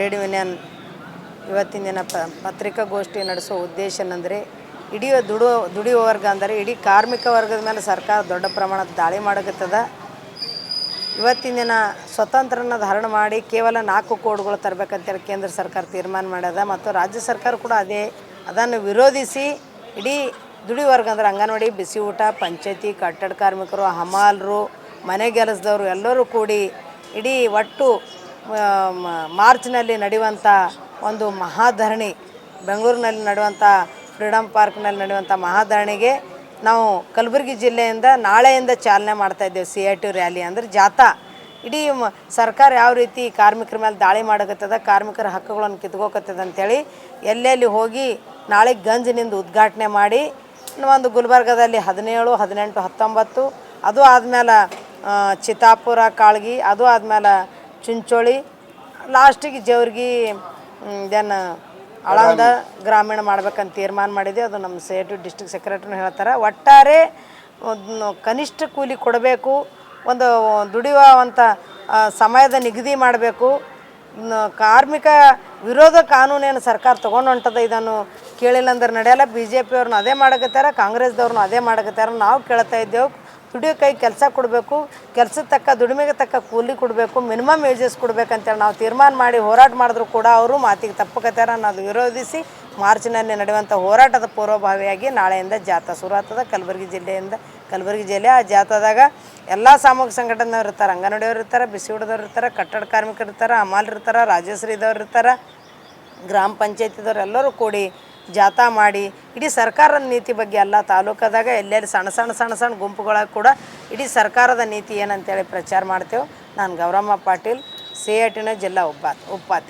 Trade union ಇವತ್ತಿನ ದಿನ ಪ ಪತ್ರಿಕಾಗೋಷ್ಠಿ ನಡೆಸೋ ಉದ್ದೇಶ ಏನಂದರೆ, ಇಡೀ ದುಡಿಯೋ ದುಡಿಯುವ ವರ್ಗ ಅಂದರೆ ಇಡೀ ಕಾರ್ಮಿಕ ವರ್ಗದ ಮೇಲೆ ಸರ್ಕಾರ ದೊಡ್ಡ ಪ್ರಮಾಣದ ದಾಳಿ ಮಾಡಕತ್ತದ. ಇವತ್ತಿನ ದಿನ ಸ್ವತಂತ್ರನ ಧಾರಣ ಮಾಡಿ ಕೇವಲ ನಾಲ್ಕು ಕೋಡ್ಗಳು ತರಬೇಕಂತೇಳಿ ಕೇಂದ್ರ ಸರ್ಕಾರ ತೀರ್ಮಾನ ಮಾಡ್ಯದ ಮತ್ತು ರಾಜ್ಯ ಸರ್ಕಾರ ಕೂಡ ಅದೇ, ಅದನ್ನು ವಿರೋಧಿಸಿ ಇಡೀ ದುಡಿಯುವ ವರ್ಗ ಅಂದ್ರೆ ಅಂಗನವಾಡಿ, ಬಿಸಿ ಊಟ, ಪಂಚಾಯತಿ, ಕಟ್ಟಡ ಕಾರ್ಮಿಕರು, ಹಮಾಲರು, ಮನೆ ಕೆಲಸದವರು ಎಲ್ಲರೂ ಕೂಡಿ ಇಡೀ ಒಟ್ಟು ಮಾರ್ಚ್ನಲ್ಲಿ ನಡೆಯುವಂಥ ಒಂದು ಮಹಾಧರಣಿ, ಬೆಂಗಳೂರಿನಲ್ಲಿ ನಡೆಯುವಂಥ ಫ್ರೀಡಮ್ ಪಾರ್ಕ್ನಲ್ಲಿ ನಡೆಯುವಂಥ ಮಹಾಧರಣಿಗೆ ನಾವು ಕಲಬುರಗಿ ಜಿಲ್ಲೆಯಿಂದ ನಾಳೆಯಿಂದ ಚಾಲನೆ ಮಾಡ್ತಾ ಇದ್ದೇವೆ ಸಿ ಐ ಟಿ ರ್ಯಾಲಿ ಅಂದರೆ ಜಾಥಾ. ಇಡೀ ಸರ್ಕಾರ ಯಾವ ರೀತಿ ಕಾರ್ಮಿಕರ ಮೇಲೆ ದಾಳಿ ಮಾಡಕತ್ತದ, ಕಾರ್ಮಿಕರ ಹಕ್ಕುಗಳನ್ನು ಕಿತ್ಕೋಕತ್ತದ ಅಂತೇಳಿ ಎಲ್ಲೆಲ್ಲಿ ಹೋಗಿ ನಾಳೆ ಗಂಜಿನಿಂದ ಉದ್ಘಾಟನೆ ಮಾಡಿ ಒಂದು ಗುಲ್ಬರ್ಗದಲ್ಲಿ ಹದಿನೇಳು, ಹದಿನೆಂಟು, ಹತ್ತೊಂಬತ್ತು, ಅದು ಆದಮೇಲೆ ಚಿತ್ತಾಪುರ, ಕಾಳ್ಗಿ, ಅದು ಆದಮೇಲೆ ಚುಂಚೋಳಿ ಲಾಸ್ಟಿಗೆ ಜೇವ್ರಿಗೆ ದೆನ್ ಆಳಂದ ಗ್ರಾಮೀಣ ಮಾಡ್ಬೇಕಂತ ತೀರ್ಮಾನ ಮಾಡಿದೆ ಅದು ನಮ್ಮ ಸೇಟು ಡಿಸ್ಟ್ರಿಕ್ಟ್ ಸೆಕ್ರೆಟ್ರಿನೂ ಹೇಳ್ತಾರೆ. ಒಟ್ಟಾರೆ ಕನಿಷ್ಠ ಕೂಲಿ ಕೊಡಬೇಕು, ಒಂದು ದುಡಿಯುವಂಥ ಸಮಯದ ನಿಗದಿ ಮಾಡಬೇಕು. ಕಾರ್ಮಿಕ ವಿರೋಧ ಕಾನೂನೇನು ಸರ್ಕಾರ ತೊಗೊಂಡು ಹೊಂಟದ ಇದನ್ನು ಕೇಳಿಲ್ಲ ಅಂದ್ರೆ ನಡೆಯಲ್ಲ. ಬಿ ಜೆ ಪಿಯವ್ರನ್ನ ಅದೇ ಮಾಡಕತ್ತಾರ ಕಾಂಗ್ರೆಸ್ದವ್ರನ್ನ ಅದೇ ಮಾಡಕತ್ತಾರ ನಾವು ಕೇಳ್ತಾ ಇದ್ದೇವೆ ದುಡಿಯೋ ಕೈ ಕೆಲಸ ಕೊಡಬೇಕು, ಕೆಲಸದ ತಕ್ಕ ದುಡಿಮೆಗೆ ತಕ್ಕ ಕೂಲಿ ಕೊಡಬೇಕು, ಮಿನಿಮಮ್ ವೇಜಸ್ ಕೊಡಬೇಕಂತೇಳಿ ನಾವು ತೀರ್ಮಾನ ಮಾಡಿ ಹೋರಾಟ ಮಾಡಿದ್ರು ಕೂಡ ಅವರು ಮಾತಿಗೆ ತಪ್ಪಕತ್ತಾರ ಅನ್ನೋದು ವಿರೋಧಿಸಿ ಮಾರ್ಚ್ನಲ್ಲಿ ನಡೆಯುವಂಥ ಹೋರಾಟದ ಪೂರ್ವಭಾವಿಯಾಗಿ ನಾಳೆಯಿಂದ ಜಾಥಾ ಶುರು ಆಗ್ತದೆ. ಕಲಬುರಗಿ ಜಿಲ್ಲೆಯಿಂದ ಕಲಬುರಗಿ ಜಿಲ್ಲೆ ಆ ಜಾಥಾದಾಗ ಎಲ್ಲ ಸಾಮೂಹಿಕ ಸಂಘಟನೆಯವ್ರು ಇರ್ತಾರೆ, ಅಂಗನವಾಡಿಯವ್ರು ಇರ್ತಾರೆ, ಬಿಸಿ ಹುಡ್ದವ್ರು ಇರ್ತಾರೆ, ಕಟ್ಟಡ ಕಾರ್ಮಿಕರು ಇರ್ತಾರೆ ಅಮಾಲ್ ಇರ್ತಾರೆ ರಾಜಶ್ರೀದವ್ರು ಇರ್ತಾರೆ, ಗ್ರಾಮ ಪಂಚಾಯತಿದವ್ರು ಎಲ್ಲರೂ ಕೂಡಿ ಜಾಥಾ ಮಾಡಿ, ಇಡೀ ಸರ್ಕಾರದ ನೀತಿ ಬಗ್ಗೆ ಎಲ್ಲ ತಾಲೂಕದಾಗ ಎಲ್ಲೆಲ್ಲಿ ಸಣ್ಣ ಸಣ್ಣ ಸಣ್ಣ ಸಣ್ಣ ಗುಂಪುಗಳಾಗ ಕೂಡ ಇಡೀ ಸರ್ಕಾರದ ನೀತಿ ಏನಂತೇಳಿ ಪ್ರಚಾರ ಮಾಡ್ತೇವೆ. ನಾನು ಗೌರಮ್ಮ ಪಾಟೀಲ್ ಸಿ ಐ ಟಿನ ಜಿಲ್ಲಾ ಉಪಾ ಉಪಾಧ್ಯಕ್ಷ